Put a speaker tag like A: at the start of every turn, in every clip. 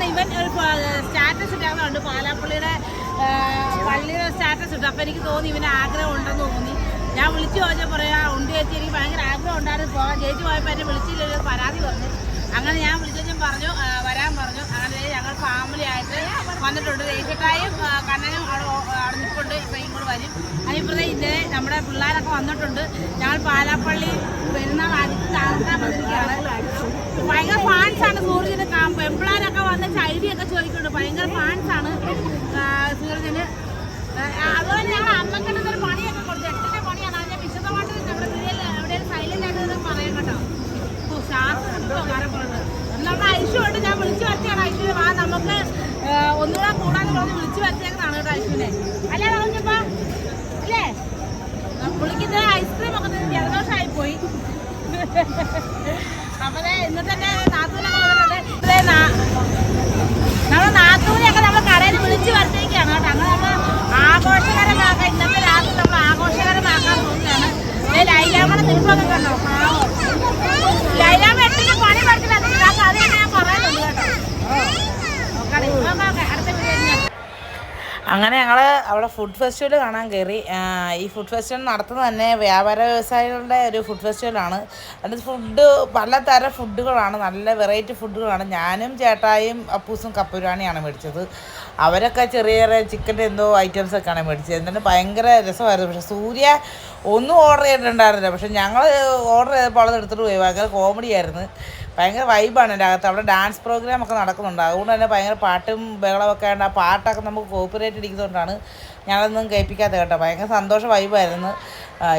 A: കഴിഞ്ഞപ്പോഴാണ് ഇവൻ ഒരു സ്റ്റാറ്റസ് ഇട്ടാന്നുണ്ട് പാലാപ്പള്ളിയുടെ പള്ളിയുടെ സ്റ്റാറ്റസ് ഇട്ടു. അപ്പൊ എനിക്ക് തോന്നി ഇവന് ആഗ്രഹം ഉണ്ടെന്ന് തോന്നി. ഞാൻ വിളിച്ചു ചോദിച്ചാൽ പറയാ ഉണ്ട് ചേച്ചി എനിക്ക് ഭയങ്കര ആഗ്രഹം ഉണ്ടായിരുന്നു. പോകാൻ ചേച്ചി പോയപ്പോൾ എന്നെ വിളിച്ചില്ലല്ലോ പരാതി പറഞ്ഞു അങ്ങനെ ഞാൻ വിളിച്ചു പറഞ്ഞു വരാൻ പറഞ്ഞു. അങ്ങനെ ഞങ്ങൾ ഫാമിലി ആയിട്ട് വന്നിട്ടുണ്ട്. ഏച്ചിട്ടായും കണ്ണനും അവിടെ അവിടെ നിൽപ്പുണ്ട്. ഇപ്പം ഇങ്ങോട്ട് വരും. അതിപ്പോഴത്തെ ഇന്നലെ നമ്മുടെ പിള്ളേരൊക്കെ വന്നിട്ടുണ്ട്. ഞങ്ങൾ പാലാപ്പള്ളി പെരുന്നാൾ അടുത്ത് താമസിക്കാൻ വന്നിരിക്കുകയാണ്. ഭയങ്കര ഫാൻസ് ആണ് സൂര്യന് പെമ്പിളാരൊക്കെ വന്ന് ഒക്കെ ചോദിക്കുന്നുണ്ട്. ഭയങ്കര ഫാൻസ് ആണ് സൂരജിന്. അതുപോലെ ഞങ്ങൾ അമ്മയ്ക്ക് ഒരു പണിയൊക്കെ കൊടുത്തു. എട്ടിന്റെ പണിയാണ്. അതിന്റെ വിശദമായിട്ട് നമ്മുടെ വീഡിയോയിൽ എവിടെയും സൈലന്റ് ആയിട്ട് പറയാം കേട്ടോ. ഓ, ഐശു ഉണ്ട് കാര്യം പറഞ്ഞത് ഞാൻ വിളിച്ചു വരുത്തിയാണ് ഐശുവിനെ. വാ നമുക്ക് ഒന്നുകൂടെ കൂടാന്ന് പറഞ്ഞ് വിളിച്ചു വരുത്തിയേക്കുന്നതാണ് കേട്ടോ ഐശുവിനെ. അല്ലേ പറഞ്ഞപ്പോ അല്ലേ പുള്ളിക്കിത് ഐസ്ക്രീം ഒക്കെ തിന്ന് ജലദോഷമായി പോയി അപ്പൊ ദേ ഇന്നത്തെ തന്നെ നാത്തൂനൊക്കെ വന്നിട്ടുണ്ട് ദേ നാ- നമ്മളെ നാത്തൂനെയൊക്കെ നമ്മൾ കടയിൽ വിളിച്ചു വരുത്തിയിരിക്കുകയാണ് കേട്ടോ. അങ്ങനെ നമ്മൾ ആഘോഷകരമാക്കാൻ ഇന്നത്തെ രാത്രി നമ്മൾ ആഘോഷകരമാക്കാൻ പോവുകയാണ്. ലൈലാമണ നിൽപ്പൊക്കെ കണ്ടോ? പാവം. ലൈലാമ്മ എട്ടിന് പണി പഠിച്ചിട്ട് അത് തന്നെ ഞാൻ പറയുന്നുണ്ട് കേട്ടോ ഓക്കെ ഓക്കെ അടുത്ത വീഡിയോ
B: അങ്ങനെ ഞങ്ങൾ അവിടെ ഫുഡ് ഫെസ്റ്റിവൽ കാണാൻ കയറി ഈ ഫുഡ് ഫെസ്റ്റിവൽ നടത്തുന്നത് തന്നെ വ്യാപാര വ്യവസായികളുടെ ഒരു ഫുഡ് ഫെസ്റ്റിവലാണ് അതിന് ഫുഡ് പലതരം ഫുഡുകളാണ് നല്ല വെറൈറ്റി ഫുഡുകളാണ് ഞാനും ചേട്ടായും അപ്പൂസും കപ്പുരാണിയാണ് മേടിച്ചത്. അവരൊക്കെ ചെറിയ ചെറിയ ചിക്കന്റെ എന്തോ ഐറ്റംസ് ഒക്കെയാണ് മേടിച്ചത്. എന്നിട്ട് ഭയങ്കര രസമായിരുന്നു. പക്ഷേ സൂര്യ ഒന്നും ഓർഡർ ചെയ്തിട്ടുണ്ടായിരുന്നില്ല. പക്ഷേ ഞങ്ങൾ ഓർഡർ ചെയ്തപ്പോൾ അത് എടുത്തിട്ട് പോയി. ഭയങ്കര കോമഡി ആയിരുന്നു. ഭയങ്കര വൈബാണ് എന്റെ അകത്ത്. അവിടെ ഡാൻസ് പ്രോഗ്രാം ഒക്കെ നടക്കുന്നുണ്ട്. അതുകൊണ്ട് തന്നെ ഭയങ്കര പാട്ടും ബഹളമൊക്കെ ഉണ്ട് ആ പാട്ടൊക്കെ നമുക്ക് കോപ്പറേറ്റ് ഇരിക്കുന്നതുകൊണ്ടാണ് ഞാനൊന്നും കേൾപ്പിക്കാത്ത കേട്ടോ. ഭയങ്കര സന്തോഷ വൈബായിരുന്നു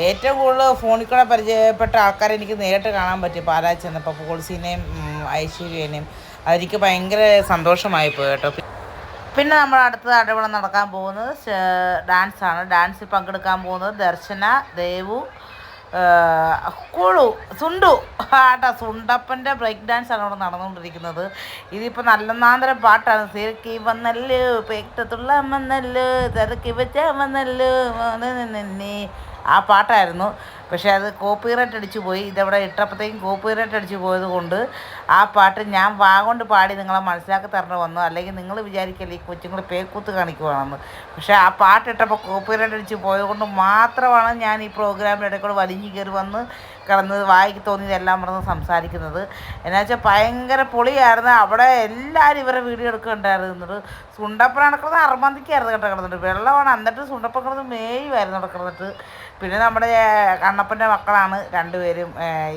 B: ഏറ്റവും കൂടുതൽ ഫോണിൽ കൂടെ പരിചയപ്പെട്ട ആൾക്കാരെ എനിക്ക് നേരിട്ട് കാണാൻ പറ്റി. പാലാ ചെന്നപ്പോൾ പോളിസീനെയും ഐശ്വര്യേനെയും. അതെനിക്ക് ഭയങ്കര സന്തോഷമായി പോയി കേട്ടോ. പിന്നെ നമ്മൾ അടുത്തത് അടവളം നടക്കാൻ പോകുന്നത് ഡാൻസാണ് ഡാൻസിൽ പങ്കെടുക്കാൻ പോകുന്നത് ദർശന ദേവു കുളു സുണ്ടു. ആട്ടാ സുണ്ടപ്പന്റെ ബ്രേക്ക് ഡാൻസ് ആണ് അവിടെ നടന്നുകൊണ്ടിരിക്കുന്നത്. ഇതിപ്പോൾ നല്ല പാട്ടാണ്. സിരക്കി വന്നല്ലോ പെട്ടത്തുള്ള വന്നല്ലോ തിരക്കി വെച്ച വന്നല്ലോ ആ പാട്ടായിരുന്നു. പക്ഷേ അത് കോപ്പിറൈറ്റ് അടിച്ചു പോയി. ഇതവിടെ ഇട്ടപ്പോഴത്തേക്കും കോപ്പിറൈറ്റ് അടിച്ചു പോയത് കൊണ്ട് ആ പാട്ട് ഞാൻ വാ പാടി നിങ്ങളെ മനസ്സിലാക്കി തരണം വന്നു. അല്ലെങ്കിൽ നിങ്ങൾ വിചാരിക്കല്ലേ ഈ കൊച്ചുങ്ങൾ പേക്കൂത്ത് കാണിക്കുവാണെന്ന്. പക്ഷേ ആ പാട്ട് ഇട്ടപ്പോൾ കോപ്പിറൈറ്റ് അടിച്ച് പോയത് കൊണ്ട് മാത്രമാണ് ഞാൻ ഈ പ്രോഗ്രാമിന്റെ ഇടയ്ക്കൂടെ വലിഞ്ഞു കയറി വന്ന് കിടന്ന് വായിക്ക് തോന്നിയതെല്ലാം പറഞ്ഞ് സംസാരിക്കുന്നത്. എന്നാ വെച്ചാൽ ഭയങ്കര പൊളിയായിരുന്നു. അവിടെ എല്ലാവരും ഇവരെ വീഡിയോ എടുക്കുന്നുണ്ടായിരുന്നത് സുണ്ടപ്പൻ നടക്കുന്നത് അറുമന്തിക്കായിരുന്നു കേട്ടോ കിടന്നിട്ട്. വെള്ളമാണ്. എന്നിട്ട് സുണ്ടപ്പൻ കിടന്ന് മേയുമായിരുന്നു കിടന്നിട്ട്. പിന്നെ നമ്മുടെ കണ്ണപ്പന്റെ മക്കളാണ് രണ്ടുപേരും.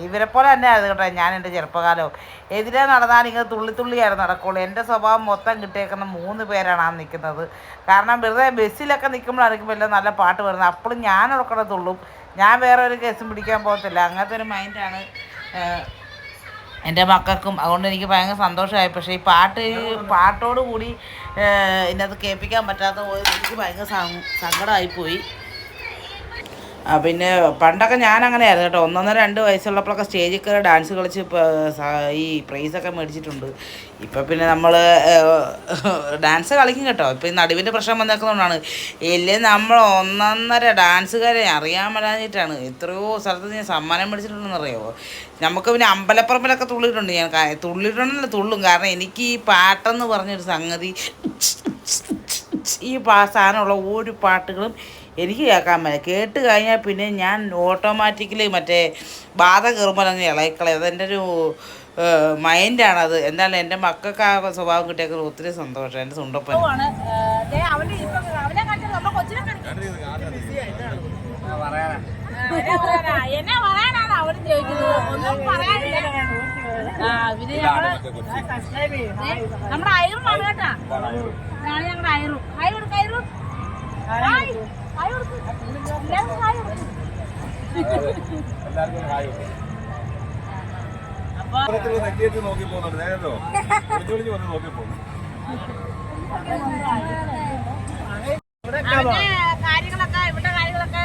B: ഇവരെ പോലെ തന്നെ ആയിരുന്നു കേട്ടോ ഞാൻ എന്റെ ചെറുപ്പകാലവും. എതിരെ നടന്നാൽ ഇങ്ങനെ തുള്ളി തുള്ളിയായിരുന്നു നടക്കുള്ളൂ. എന്റെ സ്വഭാവം മൊത്തം കിട്ടിയേക്കുന്ന മൂന്ന് പേരാണ് ആ നിൽക്കുന്നത്. കാരണം വെറുതെ ബസ്സിലൊക്കെ നിൽക്കുമ്പോഴായിരിക്കും വല്ല നല്ല പാട്ട് വരുന്നത്. അപ്പോഴും ഞാൻ ഉറക്കണ തുള്ളും. ഞാൻ വേറെ ഒരു കേസും പിടിക്കാൻ പോകത്തില്ല. അങ്ങനത്തെ ഒരു മൈൻഡാണ് എന്റെ മക്കൾക്കും. അതുകൊണ്ട് എനിക്ക് ഭയങ്കര സന്തോഷമായി. പക്ഷേ ഈ പാട്ട് പാട്ടോട് കൂടി ഇതിനകത്ത് കേൾപ്പിക്കാൻ പറ്റാത്ത എനിക്ക് ഭയങ്കര സങ്ക- സങ്കടമായിപ്പോയി. പിന്നെ പണ്ടൊക്കെ ഞാൻ അങ്ങനെയായിരുന്നു കേട്ടോ. ഒന്നൊന്നര രണ്ട് വയസ്സുള്ളപ്പോഴൊക്കെ സ്റ്റേജിൽ കയറി ഡാൻസ് കളിച്ച് ഈ പ്രൈസൊക്കെ മേടിച്ചിട്ടുണ്ട്. ഇപ്പം പിന്നെ നമ്മൾ ഡാൻസ് കളിക്കും കേട്ടോ. ഇപ്പം നടുവിന്റെ പ്രശ്നം വന്നേക്കുന്നതുകൊണ്ടാണ് ഇല്ലേ നമ്മൾ ഒന്നൊന്നര ഡാൻസുകാരെ അറിയാൻ വരാഞ്ഞിട്ടാണ്. എത്രയോ സ്ഥലത്ത് ഞാൻ സമ്മാനം മേടിച്ചിട്ടുണ്ടെന്ന് അറിയാമോ നമുക്ക് പിന്നെ അമ്പലപ്പറമ്പിലൊക്കെ തുള്ളിയിട്ടുണ്ട്. ഞാൻ കാ- തുള്ളും. കാരണം എനിക്ക് ഈ പാട്ടെന്ന് പറഞ്ഞൊരു സംഗതി ഈ സാധനമുള്ള ഒരു പാട്ടുകളും എനിക്ക് കേൾക്കാൻ പറ്റില്ല. കേട്ട് കഴിഞ്ഞാൽ പിന്നെ ഞാൻ ഓട്ടോമാറ്റിക്കലി മറ്റേ ബാധ കയറുമ്പോൾ അങ്ങ് ഇളയിക്കളെ അതെന്റെ ഒരു മൈൻഡാണത് എന്തായാലും എന്റെ മക്കൾക്ക് ആ സ്വഭാവം കിട്ടിയൊക്കെ ഒത്തിരി സന്തോഷം. എന്റെ സുണ്ടപ്പൻ.
A: എന്നെ പറയാനാണ് അവർ ചോദിക്കുന്നത്. ഒന്നും പറയാനില്ല. പിന്നെ ഞങ്ങൾ നമ്മുടെ കേട്ടാ. ഞങ്ങളുടെ അയറും ഹായ് ഹായ് കൊടുക്ക് എല്ലാവരും ഹായ് കൊടുക്ക്
C: നോക്കി വന്ന് നോക്കി
A: കാര്യങ്ങളൊക്കെ കാര്യങ്ങളൊക്കെ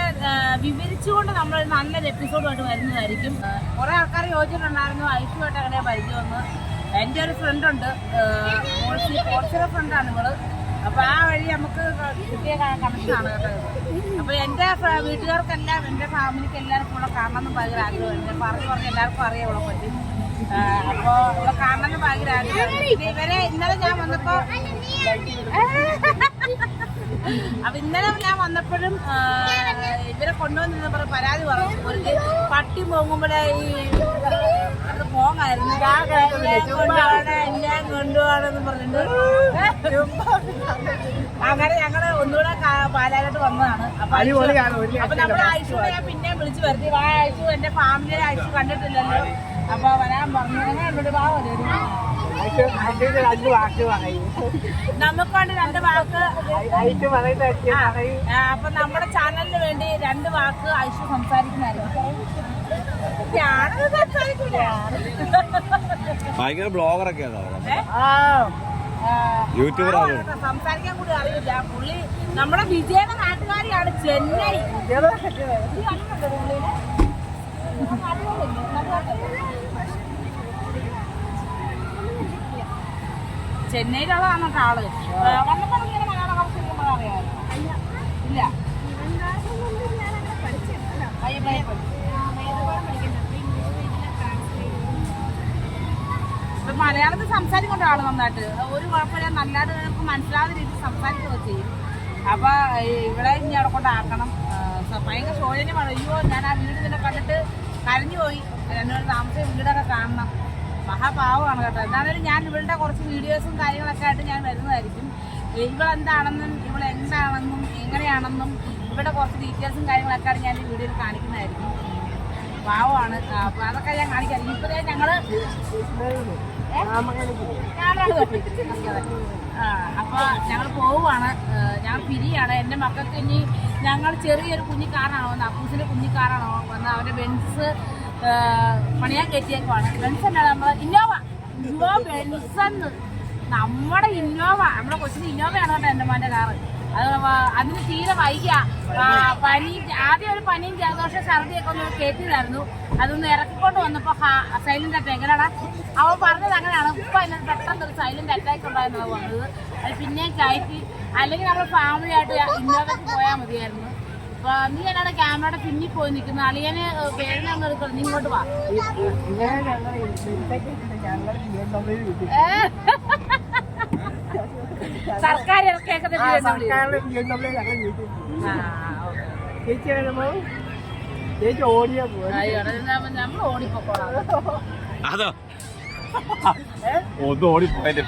A: വിവരിച്ചുകൊണ്ട് നമ്മൾ നല്ലൊരു എപ്പിസോഡുമായിട്ട് വരുന്നതായിരിക്കും. കുറെ ആൾക്കാർ ചോദിച്ചിട്ടുണ്ടായിരുന്നു ഐഷുമായിട്ട് അങ്ങനെ പരിചയമെന്ന് എന്റെ ഒരു ഫ്രണ്ട് ഉണ്ട് ഫ്രണ്ടാണ് ഇവൾ. അപ്പൊ ആ വഴി നമുക്ക് കിട്ടിയ കണക്ഷനാണ് കേട്ടോ ഇത്. അപ്പൊ എന്റെ വീട്ടുകാർക്കെല്ലാം എന്റെ ഫാമിലിക്ക് എല്ലാവർക്കും ഇവിടെ കാണണം എന്ന് ഭയങ്കര ആഗ്രഹമുണ്ട് പറഞ്ഞു പറഞ്ഞ് എല്ലാവർക്കും അറിയാം ഇവിടെ പറ്റി. അപ്പോ ഇവിടെ കാണണമെന്ന് ഭയങ്കര ആഗ്രഹം ഇവരെ ഇന്നലെ ഞാൻ വന്നപ്പോ അപ്പൊ ഇന്നലെ ഞാൻ വന്നപ്പോഴും ഇവരെ കൊണ്ടുവന്നിരുന്ന പറഞ്ഞ പരാതി പറഞ്ഞു. പട്ടി പോകുമ്പോഴേ ഈ എല്ലാം കൊണ്ടുപോകണമെന്ന് പറഞ്ഞിട്ട് അങ്ങനെ ഞങ്ങൾ ഒന്നുകൂടെ പാലായിട്ട് വന്നതാണ്. അപ്പൊ അപ്പൊ നമ്മുടെ ആയിഷു ഞാൻ പിന്നെ വിളിച്ചു വരുത്തി. ആ ആയിഷു എന്റെ ഫാമിലിയെ ആയിഷു കണ്ടിട്ടില്ലല്ലോ. അപ്പൊ വരാൻ പറഞ്ഞു. എന്നോട് വാ വരും. നമുക്ക് വേണ്ടി രണ്ട് വാക്ക്. അപ്പൊ നമ്മുടെ ചാനലിന് വേണ്ടി രണ്ട് വാക്ക് ആയിഷു സംസാരിക്കുന്നതായിരുന്നു
C: ഭയങ്കര ബ്ലോഗറൊക്കെയാണ്
A: യൂട്യൂബറാണ് സംസാരിക്കാൻ കൂടി അറിയില്ല പുള്ളി നമ്മുടെ വിജയുടെ നാട്ടുകാരിയാണ് ചെന്നൈ? ചെന്നൈയിലുള്ളതാണ് ആൾ. ആ, മലയാളത്തിൽ സംസാരിക്കേണ്ട ആൾ നന്നായിട്ട്. ഒരു കുഴപ്പമില്ല. നല്ലതായിട്ട് നമുക്ക് മനസ്സിലാവുന്ന രീതിയിൽ സംസാരിക്കുകയൊക്കെ ചെയ്യും. അപ്പൊ ഇവിടെ ഇനി അവിടെ കൊണ്ടാക്കണം ഭയങ്കര ശോചനമാണ് അയ്യോ ഞാൻ ആ വീട് ഇതിനെ കണ്ടിട്ട് കരഞ്ഞു പോയി. എന്നോട് താമസം വീടൊക്കെ കാണണം. മഹാപാവമാണ് കേട്ടോ. എന്തായാലും ഞാൻ ഇവളുടെ കുറച്ച് വീഡിയോസും കാര്യങ്ങളൊക്കെ ആയിട്ട് ഞാൻ വരുന്നതായിരിക്കും. ഇവളെന്താണെന്നും ഇവളെന്താണെന്നും എങ്ങനെയാണെന്നും ഇവിടെ കുറച്ച് ഡീറ്റെയിൽസും കാര്യങ്ങളൊക്കെ ആണ് ഞാൻ ഈ വീഡിയോയിൽ കാണിക്കുന്നതായിരിക്കും. പാവമാണ്. അപ്പൊ അതൊക്കെ ഞാൻ കാണിക്കാം. ഇപ്പോഴേ. ആ, അപ്പൊ ഞങ്ങൾ പോവുകയാണ് ഞാൻ പിരിയാണ് എന്റെ മക്കൾക്ക് ഇനി ഞങ്ങൾ ചെറിയൊരു കുഞ്ഞിക്കാറാണോ വന്നത് അപ്പൂസിന്റെ കുഞ്ഞിക്കാറാണോ വന്ന് അവരുടെ ബെൻസ് പണിയാൻ കയറ്റിയേക്കുവാണ് ബെൻസ് എന്നാണ് നമ്മൾ ഇന്നോവ ഇന്നോ ബെൻസ് നമ്മുടെ ഇന്നോവ നമ്മുടെ കൊച്ചിന് ഇന്നോവയാണ് കേട്ടോ എന്റെ മോന്റെ കാറ് അത് അതിന് തീരെ വൈകിയ. പനി ആദ്യം ഒരു പനിയും ജലദോഷം ഛർദിയൊക്കെ ഒന്ന് കയറ്റിയതായിരുന്നു അതൊന്ന് ഇറക്കിക്കൊണ്ട് വന്നപ്പോ സൈലന്റ് അറ്റാക്ക് എങ്ങനെയാണ് അവൻ പറഞ്ഞത് അങ്ങനെയാണ്. ഇപ്പൊ അതിനൊരു പെട്ടെന്ന് ഒരു സൈലന്റ് അറ്റാക്ക് ഉണ്ടായിരുന്നു വന്നത് അത് പിന്നെയും കയറ്റി. അല്ലെങ്കിൽ നമ്മൾ ഫാമിലി ആയിട്ട് ഇന്നോവയ്ക്ക് പോയാൽ മതിയായിരുന്നു. അപ്പോൾ നീ എന്നാണ് ക്യാമറയുടെ പിന്നിൽ പോയി നിൽക്കുന്നത്? അളിയനെ വേദന ഒന്നും എടുക്കണം നീ ഇങ്ങോട്ട് വാ. ആ, ഓക്കേ.
D: ചേച്ചി ചേച്ചി ഓടിയാ
A: നമ്മൾ ഓടിപ്പോക്കോളാം.
C: അതോ? ഒന്നും ഓടിപ്പോയതിന്റെ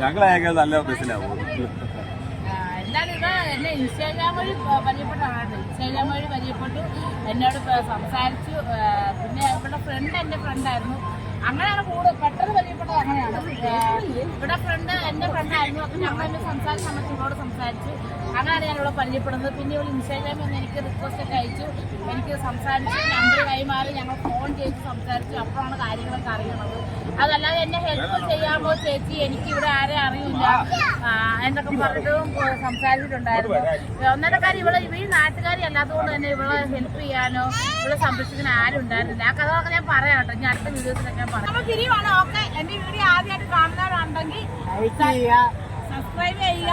C: ഞങ്ങളെയൊക്കെ നല്ല ബസ്സിലാവും
A: എന്നാലും എന്നെ ഇൻസ്റ്റാഗ്രാം വഴി പരിചയപ്പെട്ടതാണ്. ഇൻസ്റ്റാഗ്രാം വഴി പരിചയപ്പെട്ടു. എന്നോട് സംസാരിച്ചു. പിന്നെ ഇവിടെ ഫ്രണ്ട് എന്റെ ഫ്രണ്ടായിരുന്നു അങ്ങനെയാണ് കൂടുതൽ പെട്ടെന്ന് പരിചയപ്പെട്ടത് അങ്ങനെയാണ്. ഇവിടെ ഫ്രണ്ട് എന്റെ ഫ്രണ്ടായിരുന്നു അപ്പൊ ഞങ്ങൾ സംസാരിച്ച ഇവളോട് സംസാരിച്ചു അങ്ങനെയാണ് ഞാനിവിടെ ഇവിടെ പരിചയപ്പെടുന്നത്. പിന്നെ ഇവൾ ഇൻസ്റ്റാഗ്രാമിൽ നിന്ന് എനിക്ക് റിക്വസ്റ്റ് ഒക്കെ അയച്ചു. എനിക്ക് സംസാരിച്ച് നമ്പർ കൈമാറി ഞങ്ങൾ ഫോൺ ചെയ്ത് സംസാരിച്ചു. അപ്പോഴാണ് കാര്യങ്ങളൊക്കെ അറിയണത്. അതല്ലാതെ എന്നെ ഹെൽപ്പ് ചെയ്യാമോ ചേച്ചി? എനിക്ക് ഇവിടെ ആരെ അറിയില്ല. എന്നൊക്കെ പറഞ്ഞിട്ടും സംസാരിച്ചിട്ടുണ്ടായിരുന്നു. ഒന്നര കാര്യം ഇവിടെ ഇവ ഈ നാട്ടുകാരി അല്ലാത്തതുകൊണ്ട് തന്നെ ഇവളെ ഹെൽപ്പ് ചെയ്യാനോ ഇവളെ സംരക്ഷിക്കാൻ ആരും ഉണ്ടായിരുന്നില്ല. ആ കഥകളൊക്കെ ഞാൻ പറയാം കേട്ടോ. ഇനി അടുത്ത വീഡിയോസിലൊക്കെ ഞാൻ പറയാം. ഓക്കെ. എന്റെ വീഡിയോ ആദ്യമായിട്ട് കാണുന്നവരുണ്ടെങ്കിൽ
D: ചെയ്യുക
A: സബ്സ്ക്രൈബ് ചെയ്യുക.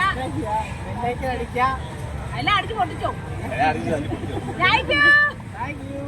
A: അല്ല അടിച്ച് പൊട്ടിച്ചോ.
C: Thank you
A: thank you